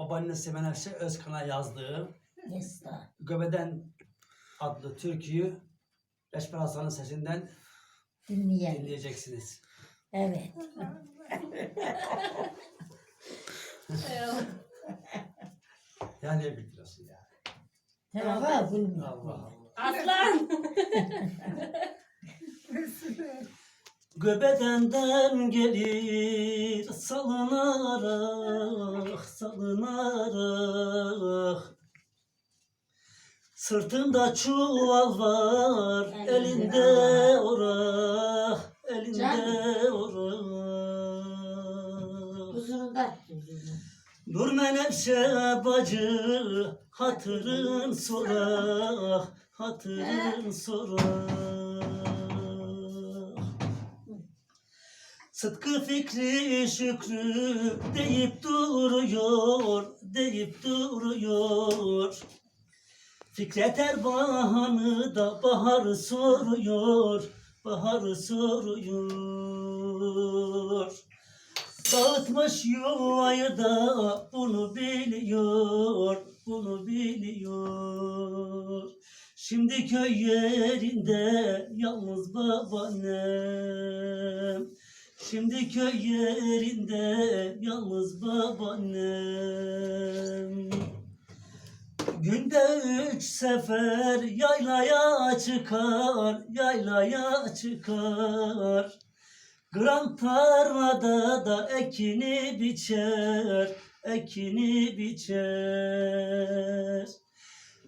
babaannesi Menekşe Özkan'a yazdığı. Göbeden adlı türküyü Reşber Hasan'ın sesinden Dinleyelim. dinleyeceksiniz. Evet. Ya ne biliyorsun ya? Tarafa bulmuyor. Allah Allah. Aslan. Göbedenden gelir salınarak, Sırtında çuval var, elinde orak, elinde orak Huzurunda. Dur menevşe bacı, hatırın sorak, hatırın sorak. Sıtkı fikri şükrü deyip duruyor, deyip duruyor. Fikret Erbahan'ı da baharı soruyor, baharı soruyor. Dağıtmış yuvayı da bunu biliyor, bunu biliyor. Şimdi köy yerinde yalnız babaannem. Şimdi köy yerinde yalnız babaannem. Günde üç sefer yaylaya çıkar, yaylaya çıkar. Gram tarlada da ekini biçer, ekini biçer.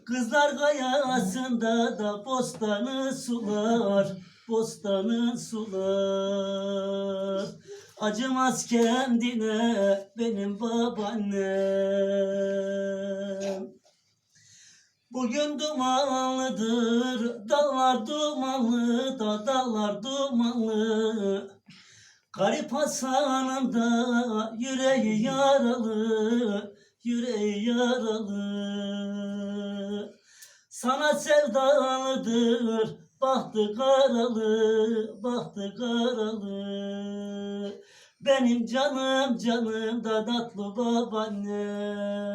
Kızlar kayasında da bostanı sular, bostanı sular. Acımaz kendine benim babaannem. Bugün dumanlıdır, dağlar dumanlı da dağlar dumanlı. Garip Hasan'ın da yüreği yaralı, yüreği yaralı. Sana sevdalıdır, bahtı karalı, bahtı karalı. Benim canım canım da tatlı babaannem.